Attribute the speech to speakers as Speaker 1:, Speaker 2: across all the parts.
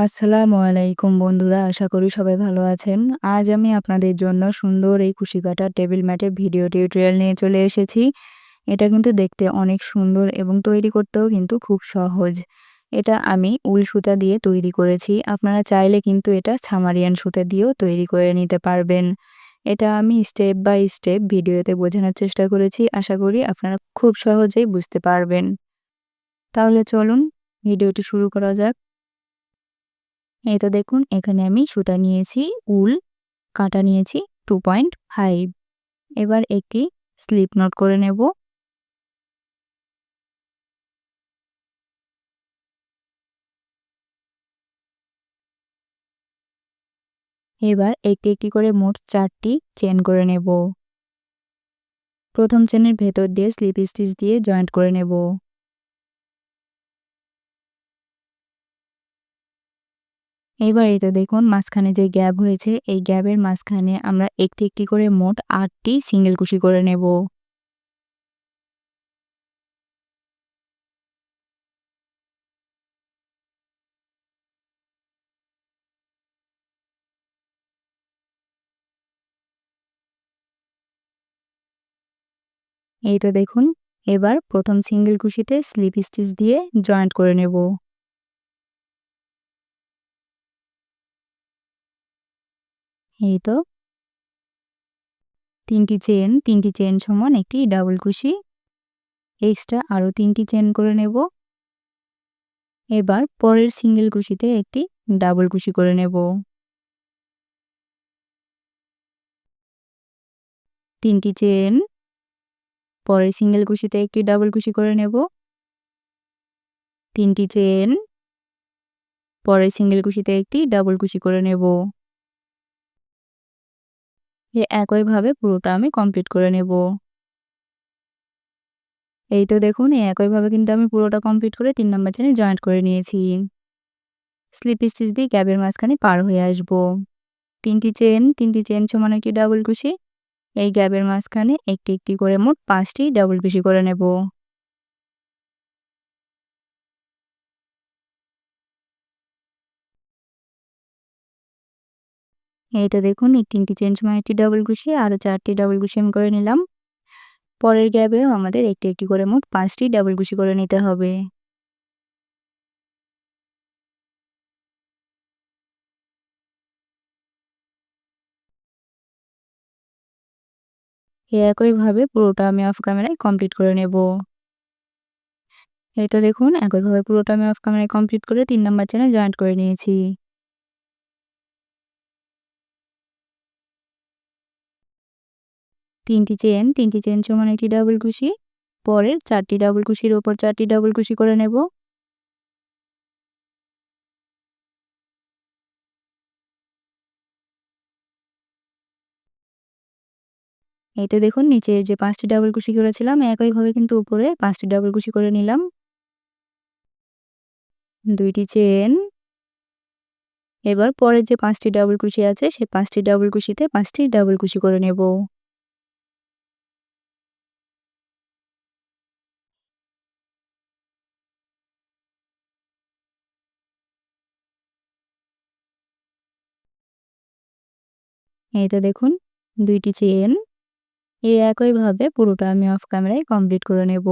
Speaker 1: আসসালামু আলাইকুম বন্ধুরা, আশা করি সবাই ভালো আছেন। আজ আমি আপনাদের জন্য সুন্দর এই কুশি কাটা টেবিল ম্যাটের ভিডিও টিউটোরিয়াল নিয়ে চলে এসেছি। এটা কিন্তু দেখতে অনেক সুন্দর এবং তৈরি করতেও কিন্তু খুব সহজ। এটা আমি উল সুতা দিয়ে তৈরি করেছি। আপনারা চাইলে কিন্তু এটা ছামারিয়ান সুতা দিয়েও তৈরি করে নিতে পারবেন। এটা আমি স্টেপ বাই স্টেপ ভিডিওতে বোঝানোর চেষ্টা করেছি। আশা করি আপনারা খুব সহজেই বুঝতে পারবেন। তাহলে চলুন, ভিডিওটি শুরু করা যাক। এই তো দেখুন, এখানে আমি সুতা নিয়েছি, উল, কাটা নিয়েছি টু পয়েন্ট ফাইভ এবার একটি স্লিপ নট করে নেব। এবার একটি একটি করে মোট চারটি চেন করে নেব। প্রথম চেনের ভেতর দিয়ে স্লিপ স্টিচ দিয়ে জয়েন্ট করে নেব। এবার এটা দেখুন, মাঝখানে যে গ্যাপ হয়েছে, এই গ্যাপের মাঝখানে আমরা একটি একটি করে মোট আটটি সিঙ্গেল কুশি করে নেব। এই তো দেখুন, এবার প্রথম সিঙ্গেল কুশিতে স্লিপ স্টিচ দিয়ে জয়েন্ট করে নেব। এই তো। তিনটি চেন তিনটি চেন সমান একটি ডাবল কুশি। এক্সট্রা আরও তিনটি চেন করে নেব। এবার পরের সিঙ্গেল কুশিতে একটি ডাবল কুশি করে নেব। তিনটি চেন পরের সিঙ্গেল কুশিতে একটি ডাবল কুশি করে নেব। তিনটি চেন পরের সিঙ্গেল কুশিতে একটি ডাবল কুশি করে নেব। যে একইভাবে পুরোটা আমি কমপ্লিট করে নেব। এই তো দেখুন, এই একইভাবে কিন্তু আমি পুরোটা কমপ্লিট করে তিন নম্বর চেনে জয়েন্ট করে নিয়েছি। স্লিপ স্টিচ দিয়ে গ্যাপের মাঝখানে পার হয়ে আসব। তিনটি চেন তিনটি চেন সমান একটি ডাবল কুশি এই গ্যাবের মাঝখানে একটি একটি করে মোট পাঁচটি ডাবল কুশি করে নেব। এইটা দেখুন, এই তিনটি চেঞ্জ একটি ডাবল কুশি আরও চারটি ডাবল কুশি আমি করে নিলাম। পরের গ্যাপেও আমাদের একটি একটি করে মোট পাঁচটি ডাবল কুশি করে নিতে হবে। একইভাবে পুরোটা আমি অফ ক্যামেরায় কমপ্লিট করে নেব। এই তো দেখুন, একইভাবে পুরোটা আমি অফ ক্যামেরায় কমপ্লিট করে তিন নাম্বার চ্যানেল জয়েন্ট করে নিয়েছি। তিনটি চেন তিনটি চেন সমান একটি ডাবল কুশি পরের চারটি ডাবল কুশির ওপর চারটি ডাবল কুশি করে নেব। এইতে দেখুন, নিচে যে পাঁচটি ডাবল কুশি করেছিলাম, একইভাবে কিন্তু উপরে পাঁচটি ডাবল কুশি করে নিলাম। দুইটি চেন এবার পরের যে পাঁচটি ডাবল কুশি আছে, সে পাঁচটি ডাবল কুশিতে পাঁচটি ডাবল কুশি করে নেব। এইটা দেখুন, দুইটি চেন এই একইভাবে পুরোটা আমি অফ ক্যামেরায় কমপ্লিট করে নেব।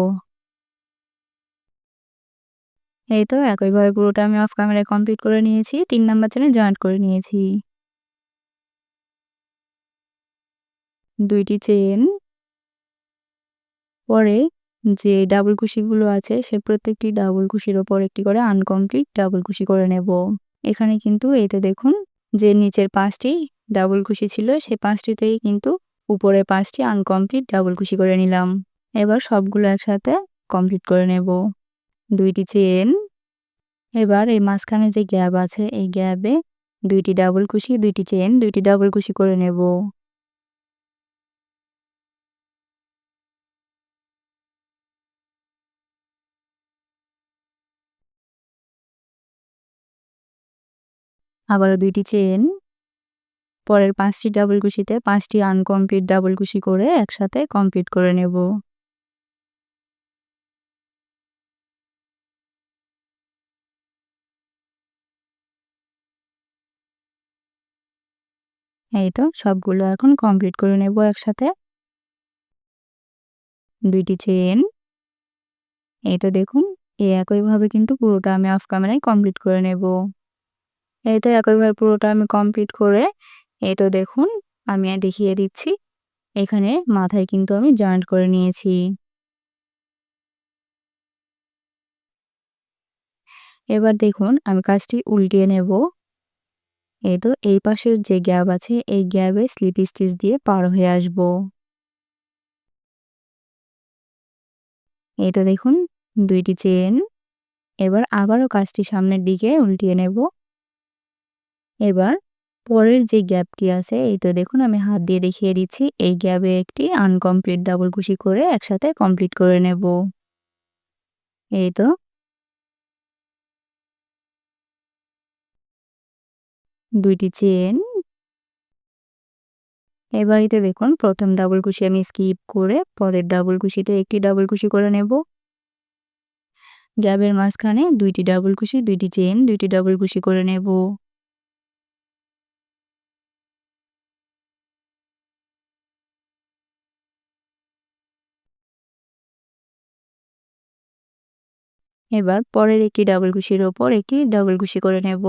Speaker 1: এই তো একইভাবে পুরোটা আমি অফ ক্যামেরায় কমপ্লিট করে নিয়েছি, তিন নাম্বার চেনে জয়েন্ট করে নিয়েছি। দুইটি চেন পরে যে ডাবল কুশিগুলো আছে, সে প্রত্যেকটি ডাবল কুশির ওপর একটি করে আনকমপ্লিট ডাবল কুশি করে নেব। এখানে কিন্তু এতে দেখুন, যে নিচের পাঁচটি ডাবল খুশি ছিল, সে পাঁচটিতেই কিন্তু উপরে পাঁচটি আনকমপ্লিট ডাবল খুশি করে নিলাম। এবার সবগুলো একসাথে কমপ্লিট করে নেব। দুইটি চেন এবার এই মাঝখানে যে গ্যাপ আছে, এই গ্যাপে দুইটি ডাবল খুশি, দুইটি চেন দুইটি ডাবল খুশি করে নেব। আবারও দুইটি চেন পরের পাঁচটি ডাবল কুশিতে পাঁচটি আনকমপ্লিট ডাবল কুশি করে একসাথে কমপ্লিট করে নেব। এই তো সবগুলো এখন কমপ্লিট করে নেব একসাথে। দুইটি চেন এই তো দেখুন এই একইভাবে কিন্তু পুরোটা আমি অফ ক্যামেরায় কমপ্লিট করে নেব। এই তো একইভাবে পুরোটা আমি কমপ্লিট করে এই তো দেখুন, আমি দেখিয়ে দিচ্ছি। এখানে মাথায় কিন্তু আমি জয়েন্ট করে নিয়েছি। এবার দেখুন, আমি কাজটি উল্টিয়ে নেব। এই তো, এই পাশের যে গ্যাপ আছে, এই গ্যাপে স্লিপ স্টিচ দিয়ে পার হয়ে আসব। এই তো দেখুন, দুইটি চেন এবার আবারও কাজটি সামনের দিকে উল্টিয়ে নেব। এবার পরের যে গ্যাপটি আছে, এই তো দেখুন আমি হাত দিয়ে দেখিয়ে দিচ্ছি। এই গ্যাপে একটি আনকমপ্লিট ডাবল কুশি করে একসাথে কমপ্লিট করে নেব। এই তো। দুইটি চেন এবারিতে দেখুন, প্রথম ডাবল কুশি আমি স্কিপ করে পরের ডাবল কুশিতে একটি ডাবল কুশি করে নেব। গ্যাবের মাঝখানে দুইটি ডাবল কুশি, দুইটি চেন দুইটি ডাবল কুশি করে নেব। এবার পরের একটি ডাবল কুশির ওপর একটি ডাবল কুশি করে নেব।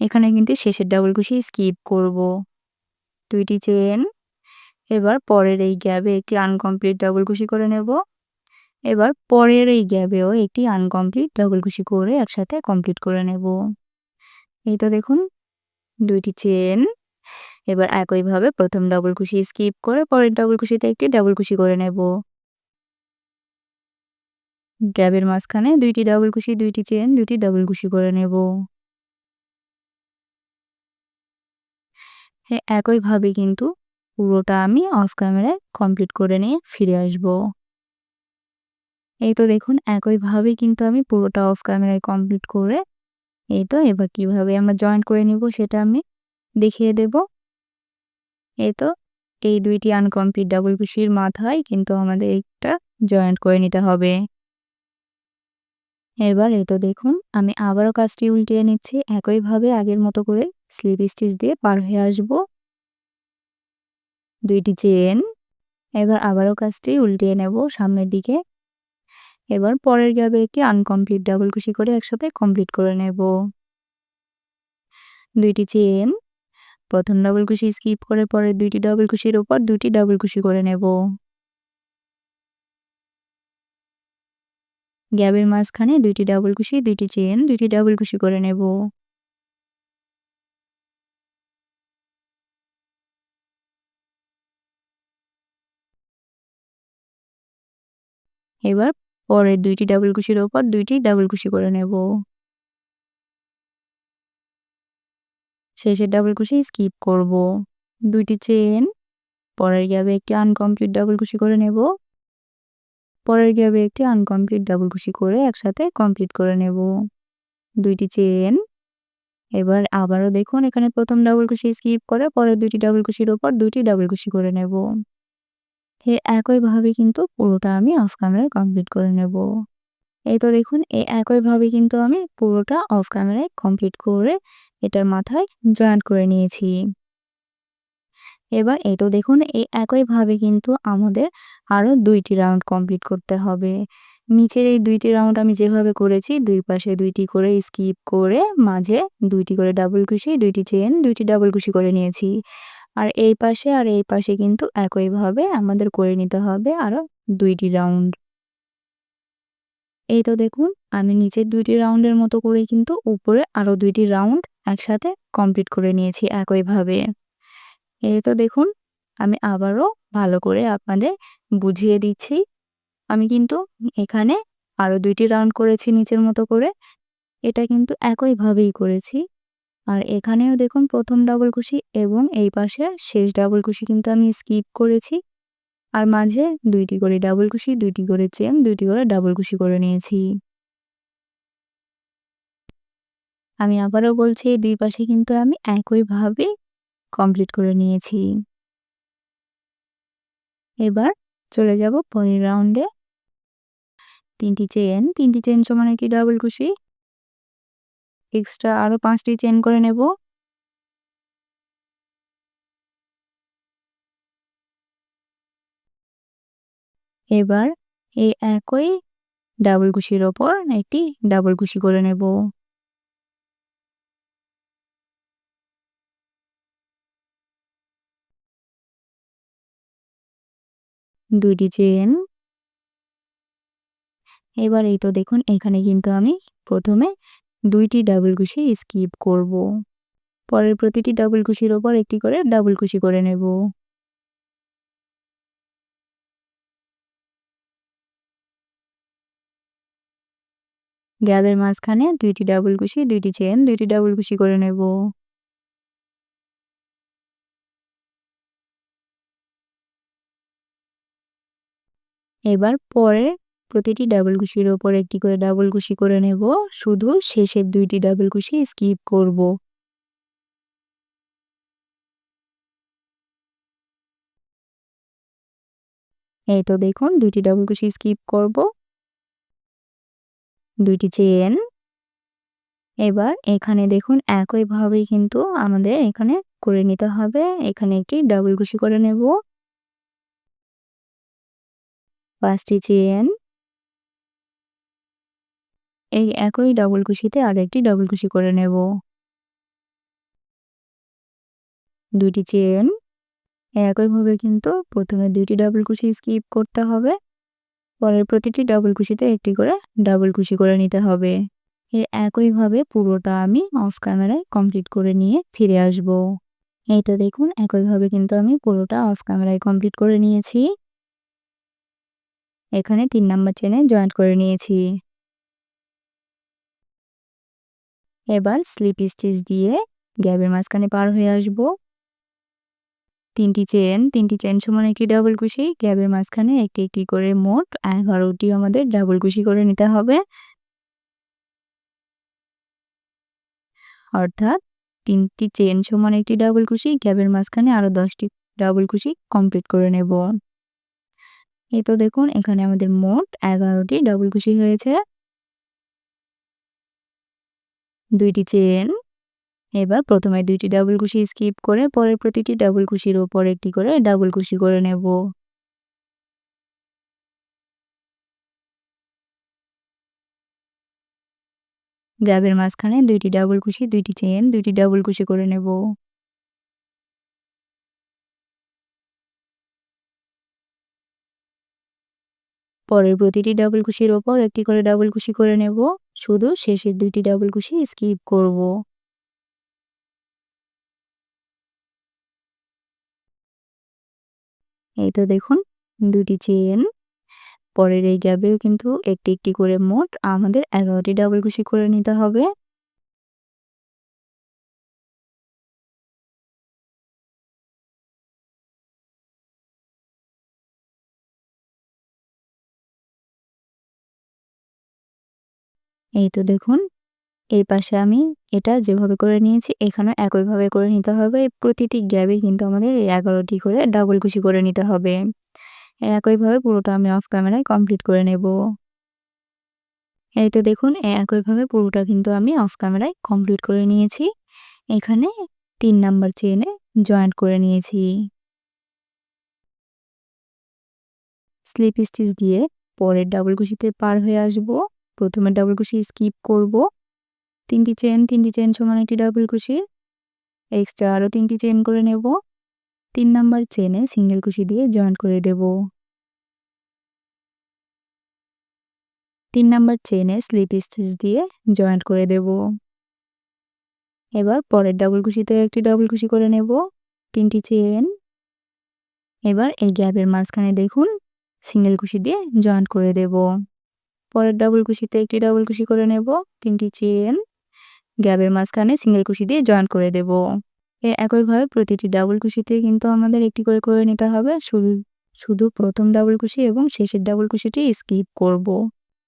Speaker 1: এখানে কিন্তু শেষের ডাবল কুশি স্কিপ করব। দুইটি চেন এবার পরের এই গ্যাবে একটি আনকমপ্লিট ডাবল কুশি করে নেব। এবার পরের এই গ্যাবেও একটি আনকমপ্লিট ডাবল কুশি করে একসাথে কমপ্লিট করে নেব। এই তো দেখুন, দুইটি চেন এবার একইভাবে প্রথম ডাবল কুশি স্কিপ করে পরের ডাবল কুশিতে একটি ডাবল কুশি করে নেব। গ্যাবের মাঝখানে দুইটি ডাবল কুশি, দুইটি চেন দুইটি ডাবল কুশি করে নেব। হ্যাঁ একইভাবে কিন্তু পুরোটা আমি অফ ক্যামেরায় কমপ্লিট করে নিয়ে ফিরে আসব। এই তো দেখুন, একইভাবে কিন্তু আমি পুরোটা অফ ক্যামেরায় কমপ্লিট করে এই তো এবার কীভাবে আমরা জয়েন করে নিব সেটা আমি দেখিয়ে দেব। এই তো এই দুইটি আনকমপ্লিট ডাবল কুশির মাথায় কিন্তু আমাদের একটা জয়েন্ট করে নিতে হবে। এবার এই তো দেখুন, আমি আবারও কাজটি উল্টিয়ে নিচ্ছি। একইভাবে আগের মতো করে স্লিপ স্টিচ দিয়ে পার হয়ে আসব। দুইটি চেন এবার আবারও কাজটি উল্টিয়ে নেব সামনের দিকে। এবার পরের গ্যাবে একটি আনকমপ্লিট ডাবল কুশি করে একসাথে কমপ্লিট করে নেব। দুইটি চেন প্রথম ডাবল কুশি স্কিপ করে পরে দুইটি ডাবল কুশির ওপর দুইটি ডাবল কুশি করে নেব। গ্যাবের মাঝখানে দুইটি ডাবল কুশি, দুইটি চেন দুইটি ডাবল কুশি করে নেব। এবার পরের দুইটি ডাবল কুশির ওপর দুইটি ডাবল কুশি করে নেব। শেষের ডাবল কুশি স্কিপ করব। দুইটি চেন পরের গ্যাবে একটি আনকমপ্লিট ডাবল কুশি করে নেব। পরের গ্যাবে একটি আনকমপ্লিট ডাবল কুশি করে একসাথে কমপ্লিট করে নেব। দুইটি চেন এবার আবারও দেখুন, এখানে প্রথম ডাবল কুশি স্কিপ করে পরের দুইটি ডাবল কুশির ওপর দুইটি ডাবল কুশি করে নেব। হে একইভাবে কিন্তু পুরোটা আমি অফ ক্যামেরায় কমপ্লিট করে নেব। এই তো দেখুন এই একইভাবে কিন্তু আমি পুরোটা অফ ক্যামেরায় কমপ্লিট করে এটার মাথায় জয়েন্ট করে নিয়েছি। এবার এই তো দেখুন, এই একইভাবে কিন্তু আমাদের আরও দুইটি রাউন্ড কমপ্লিট করতে হবে। নিচের এই দুইটি রাউন্ড আমি যেভাবে করেছি, দুই পাশে দুইটি করে স্কিপ করে মাঝে দুইটি করে ডাবল কুশি দুইটি চেন দুইটি ডাবল কুশি করে নিয়েছি। আর এই পাশে আর এই পাশে কিন্তু একইভাবে আমাদের করে নিতে হবে আরও দুইটি রাউন্ড এই তো দেখুন, আমি নিচের দুইটি রাউন্ডের মতো করে কিন্তু উপরে আরও দুইটি রাউন্ড একসাথে কমপ্লিট করে নিয়েছি একইভাবে এই তো দেখুন, আমি আবারও ভালো করে আপনাদের বুঝিয়ে দিচ্ছি। আমি কিন্তু এখানে আরও দুইটি রাউন্ড করেছি নিচের মতো করে। এটা কিন্তু একইভাবেই করেছি। আর এখানেও দেখুন প্রথম ডাবল কুশি এবং এই পাশে শেষ ডাবল কুশি কিন্তু আমি স্কিপ করেছি। আর মাঝে দুইটি করে ডাবল কুশি দুইটি করে চেন দুইটি করে ডাবল কুশি করে নিয়েছি। আমি আবারও বলছি, এই দুই পাশে কিন্তু আমি একইভাবে কমপ্লিট করে নিয়েছি। এবার চলে যাব পরের রাউন্ডে তিনটি চেন তিনটি চেন সমান কি ডাবল কুশি এক্সট্রা আরও পাঁচটি চেন করে নেব। এবার এই একই ডাবল কুশির ওপর একটি ডাবল কুশি করে নেব। দুইটি চেন এবার এই তো দেখুন, এখানে কিন্তু আমি প্রথমে দুইটি ডাবল কুশি স্কিপ করব। পরের প্রতিটি ডাবল কুশির ওপর একটি করে ডাবল কুশি করে নেব। গ্যাপের মাঝখানে দুইটি ডাবল কুশি দুইটি চেন দুইটি ডাবল কুশি করে নেব। এবার পরে প্রতিটি ডাবল কুশির ওপর একটি করে ডাবল কুশি করে নেব। শুধু শেষের দুইটি ডাবল কুশি স্কিপ করব। এই তো দেখুন, দুইটি ডাবল কুশি স্কিপ করব। দুইটি চেন এবার এখানে দেখুন, একইভাবেই কিন্তু আমাদের এখানে করে নিতে হবে। এখানে একটি ডাবল কুশি করে নেব। পাঁচটি চেন এই একই ডবল কুশিতে আর একটি ডাবল কুশি করে নেব। দুটি চেন একইভাবে কিন্তু প্রথমে দুইটি ডাবল কুশি স্কিপ করতে হবে। পরের প্রতিটি ডাবল কুশিতে একটি করে ডাবল কুশি করে নিতে হবে। এই একইভাবে পুরোটা আমি অফ ক্যামেরায় কমপ্লিট করে নিয়ে ফিরে আসব। এইটা দেখুন, একইভাবে কিন্তু আমি পুরোটা অফ ক্যামেরায় কমপ্লিট করে নিয়েছি। এখানে তিন নাম্বার চেনে জয়েন্ট করে নিয়েছি। এবার স্লিপ স্টিচ দিয়ে গ্যাবের মাঝখানে পার হয়ে আসব। তিনটি চেন তিনটি চেন সমান একটি ডাবল কুশি গ্যাবের মাঝখানে একটি একটি করে মোট এগারোটি আমাদের ডাবল কুশি করে নিতে হবে। অর্থাৎ তিনটি চেন সমান একটি ডাবল কুশি গ্যাবের মাঝখানে আরও দশটি ডাবল কুশি কমপ্লিট করে নেব। এই তো দেখুন, এখানে আমাদের মোট এগারোটি ডাবল কুশি হয়েছে। দুইটি চেন এবার প্রথমে দুইটি ডাবল কুশি স্কিপ করে, পরের প্রতিটি ডাবল কুশির ওপর একটি করে ডাবল কুশি করে নেব। গ্যাবের মাঝখানে দুইটি ডাবল কুশি দুইটি চেন দুইটি ডাবল কুশি করে নেব। পরের প্রতিটি ডাবল কুশির ওপর একটি করে ডাবল কুশি করে নেব। শুধু শেষের দুইটি ডাবল কুশি স্কিপ করব। এই তো দেখুন, দুটি চেন পরের এই গ্যাপেও কিন্তু একটি একটি করে মোট আমাদের এগারোটি ডাবল কুশি করে নিতে হবে। এই তো দেখুন, এই পাশে আমি এটা যেভাবে করে নিয়েছি এখানে একইভাবে করে নিতে হবে। প্রতিটি গ্যাপে কিন্তু আমাদের এগারোটি করে ডাবল কুশি করে নিতে হবে। একইভাবে পুরোটা আমি অফ ক্যামেরায় কমপ্লিট করে নেব। এই তো দেখুন, একইভাবে পুরোটা কিন্তু আমি অফ ক্যামেরায় কমপ্লিট করে নিয়েছি। এখানে তিন নাম্বার চেনে জয়েন্ট করে নিয়েছি। স্লিপ স্টিচ দিয়ে পরের ডাবল কুশিতে পার হয়ে আসব। প্রথমে ডাবল কুশি স্কিপ করব। তিনটি চেন তিনটি চেন সমান একটি ডাবল কুশি এক্সট্রা আরও তিনটি চেন করে নেব। তিন নাম্বার চেনে সিঙ্গেল কুশি দিয়ে জয়েন্ট করে দেব। তিন নাম্বার চেনে স্লিপ স্টিচ দিয়ে জয়েন্ট করে দেব। এবার পরের ডাবল কুশিতে একটি ডাবল কুশি করে নেব। তিনটি চেন এবার এই গ্যাপের মাঝখানে দেখুন সিঙ্গেল কুশি দিয়ে জয়েন্ট করে দেব। পরের ডাবল কুশিতে একটি ডাবল কুশি করে নেব, তিনটি চেন গ্যাপের মাঝখানে সিঙ্গেল কুশি দিয়ে জয়েন্ট করে দেব এ একইভাবে প্রতিটি ডাবল কুশিতে কিন্তু আমাদের একটি করে করে নিতে হবে, শুধু প্রথম ডাবল কুশি এবং শেষের ডাবল কুশিটি স্কিপ করব।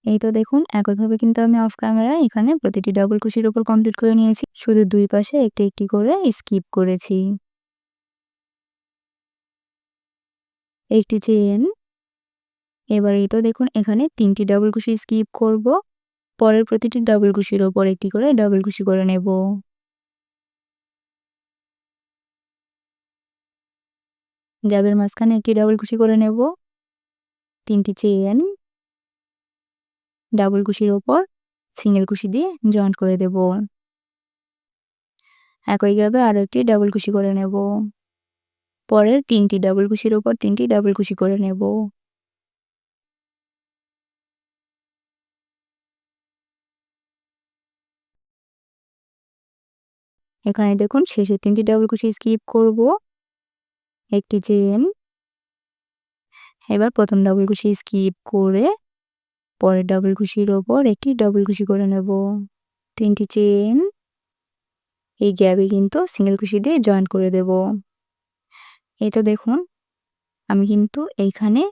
Speaker 1: এই তো দেখুন, একইভাবে কিন্তু আমি অফ ক্যামেরা এখানে প্রতিটি ডাবল কুশির উপর কমপ্লিট করে নিয়েছি, শুধু দুই পাশে একটি একটি করে স্কিপ করেছি একটি চেন এবার এই তো দেখুন, এখানে তিনটি ডাবল কুশি স্কিপ করব। পরের প্রতিটি ডাবল কুশির ওপর একটি করে ডাবল কুশি করে নেব। গ্যাবের মাঝখানে একটি ডাবল কুশি করে নেব। তিনটি চেন ডাবল কুশির ওপর সিঙ্গেল কুশি দিয়ে জয়েন্ট করে দেব। একইভাবে আরও একটি ডাবল কুশি করে নেব। পরের তিনটি ডাবল কুশির ওপর তিনটি ডাবল কুশি করে নেব। এখানে দেখুন শেষে তিনটি ডাবল কুশি স্কিপ করব। একটি চেন এবার প্রথম ডাবল কুশি স্কিপ করে পরের ডাবল কুশির ওপর একটি ডাবল কুশি করে নেব। তিনটি চেন এই গ্যাপে কিন্তু সিঙ্গেল কুশি দিয়ে জয়েন করে দেব। এই তো দেখুন, আমি কিন্তু এইখানে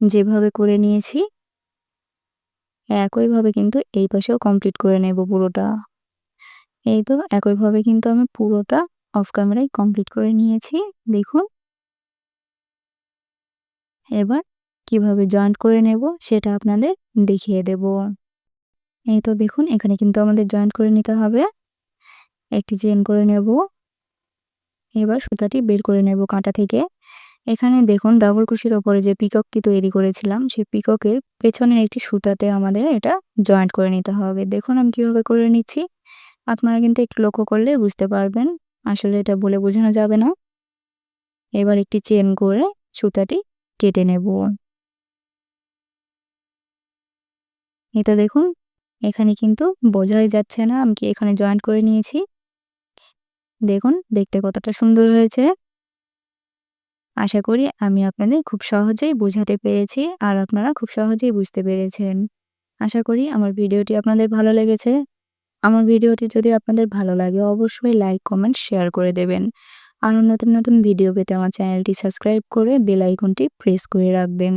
Speaker 1: যেভাবে করে নিয়েছি, একইভাবে কিন্তু এই পাশেও কমপ্লিট করে নেব পুরোটা। এই তো একইভাবে কিন্তু আমি পুরোটা অফ ক্যামেরায় কমপ্লিট করে নিয়েছি, দেখুন। এবার কীভাবে জয়েন্ট করে নেব সেটা আপনাদের দেখিয়ে দেব। এই তো দেখুন, এখানে কিন্তু আমাদের জয়েন্ট করে নিতে হবে। একটি চেন করে নেব। এবার সুতাটি বের করে নেব কাঁটা থেকে। এখানে দেখুন ডাবল কুশির ওপরে যে পিককটি তৈরি করেছিলাম, সেই পিককের পেছনের একটি সুতাতে আমাদের এটা জয়েন্ট করে নিতে হবে। দেখুন, আমি কীভাবে করে নিচ্ছি। আপনারা কিন্তু একটু লক্ষ্য করলে বুঝতে পারবেন। আসলে এটা বলে বোঝানো যাবে না। এবার একটি চেন করে সুতাটি কেটে নেব। এটা দেখুন, এখানে কিন্তু বোঝাই যাচ্ছে না। আমি কি এখানে জয়েন্ট করে নিয়েছি? দেখুন, দেখতে কতটা সুন্দর হয়েছে। আশা করি আমি আপনাদের খুব সহজেই বোঝাতে পেরেছি আর আপনারা খুব সহজেই বুঝতে পেরেছেন। আশা করি আমার ভিডিওটি আপনাদের ভালো লেগেছে। আমার ভিডিওটি যদি আপনাদের ভালো লাগে, অবশ্যই লাইক কমেন্ট শেয়ার করে দেবেন। আরও নতুন নতুন ভিডিও পেতে আমার চ্যানেলটি সাবস্ক্রাইব করে বেল আইকনটি প্রেস করে রাখবেন।